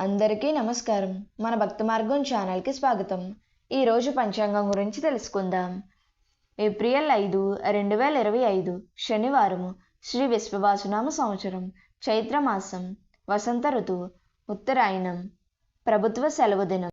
అందరికీ నమస్కారం. మన భక్తి మార్గం ఛానల్కి స్వాగతం. ఈరోజు పంచాంగం గురించి తెలుసుకుందాం. ఏప్రిల్ ఐదు రెండు వేల ఇరవై ఐదు శనివారము శ్రీ విశ్వవాసునామ సంవత్సరం చైత్రమాసం వసంత ఋతువు ఉత్తరాయణం ప్రభుత్వ సెలవు దినం.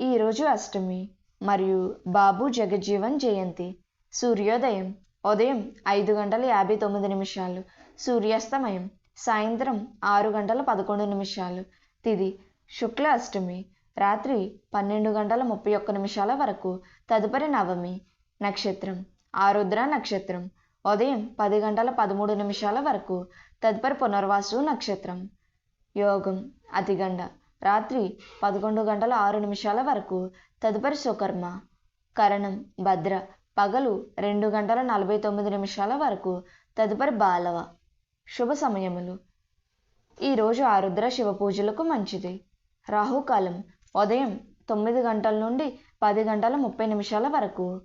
ఈరోజు అష్టమి మరియు బాబు జగజ్జీవన్ జయంతి. సూర్యోదయం ఉదయం ఐదు గంటల యాభై తొమ్మిది నిమిషాలు. సూర్యాస్తమయం సాయంత్రం ఆరు గంటల పదకొండు నిమిషాలు. తిది. శుక్ల అష్టమి రాత్రి పన్నెండు గంటల ముప్పై ఒక్క నిమిషాల వరకు. తదుపరి నవమి నక్షత్రం. ఆరుద్ర నక్షత్రం. ఉదయం పది గంటల పదమూడు నిమిషాల వరకు. తదుపరి పునర్వాసు నక్షత్రం. యోగం అతిగండ. రాత్రి పదకొండు గంటల ఆరు నిమిషాల వరకు. తదుపరి సుకర్మ. కరణం భద్ర. పగలు రెండు గంటల నలభై తొమ్మిది నిమిషాల వరకు. తదుపరి బాలవ. శుభ సమయములు. ఈరోజు ఆరుద్ర శివ పూజలకు మంచిది. రాహుకాలం ఉదయం తొమ్మిది గంటల నుండి పది గంటల ముప్పై నిమిషాల వరకు.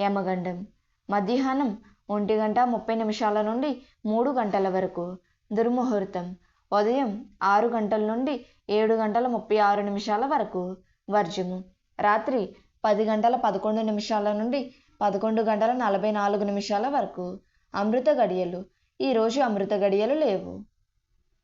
యమగండం మధ్యాహ్నం ఒంటి గంట ముప్పై నిమిషాల నుండి మూడు గంటల వరకు. దుర్ముహూర్తం ఉదయం ఆరు గంటల నుండి ఏడు గంటల ముప్పై ఆరు నిమిషాల వరకు. వర్జము రాత్రి పది గంటల పదకొండు నిమిషాల నుండి పదకొండు గంటల నలభై నాలుగు నిమిషాల వరకు. అమృత గడియలు ఈరోజు అమృత గడియలు లేవు.